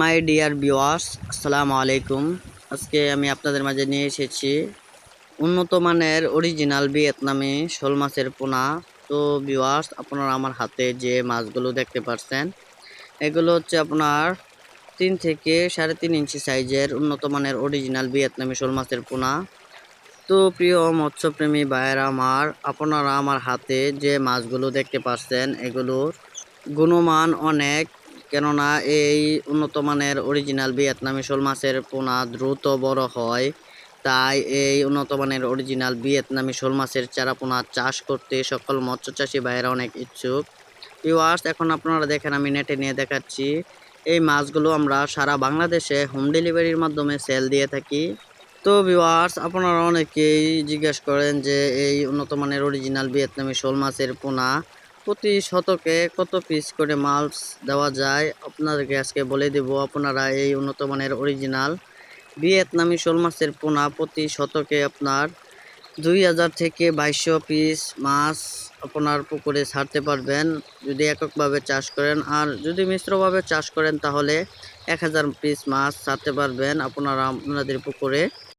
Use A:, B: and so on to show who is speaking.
A: My dear viewers আসসালামু আলাইকুম। আজকে আমি আপনাদের মাঝে নিয়ে এসেছি উন্নত মানের অরিজিনাল ভিয়েতনামি শোল মাছের পোনা। তো ভিওয়ার্স আপনারা আমার হাতে যে মাছগুলো দেখতে পাচ্ছেন এগুলো হচ্ছে আপনার তিন থেকে সাড়ে তিন ইঞ্চি সাইজের উন্নত মানের অরিজিনাল ভিয়েতনামি শোল মাছের পোনা। তো প্রিয় মৎস্যপ্রেমী ভাইয়েরা আমার, আপনারা আমার হাতে যে মাছগুলো দেখতে পাচ্ছেন এগুলোর গুণমান অনেক। কেননা এই উন্নত মানের অরিজিনাল ভিয়েতনামি শোল মাছের পোনা দ্রুত বড় হয়। তাই এই উন্নত মানের অরিজিনাল ভিয়েতনামি শোল মাছের চারা পোনা চাষ করতে সকল মৎস্য চাষি ভাইয়েরা অনেক ইচ্ছুক। ভিউয়ার্স এখন আপনারা দেখেন, আমি নেটে নিয়ে দেখাচ্ছি। এই মাছগুলো আমরা সারা বাংলাদেশে হোম ডেলিভারির মাধ্যমে সেল দিয়ে থাকি। তো ভিউয়ার্স আপনারা অনেকেই জিজ্ঞেস করেন যে এই উন্নত মানের অরিজিনাল ভিয়েতনামি শোল মাছের পোনা প্রতি শতকে কত পিস করে মাছ দেওয়া যায়? আপনাদেরকে আজকে বলে দেব, আপনারা এই উন্নত মানের অরিজিনাল ভিয়েতনামি শোল মাছের পোনা প্রতি শতকে আপনার দুই হাজার থেকে বাইশশো পিস মাছ আপনার পুকুরে ছাড়তে পারবেন। যদি এককভাবে চাষ করেন, আর যদি মিশ্রভাবে চাষ করেন, তাহলে এক হাজার পিস মাছ ছাড়তে পারবেন আপনারা আপনাদের পুকুরে।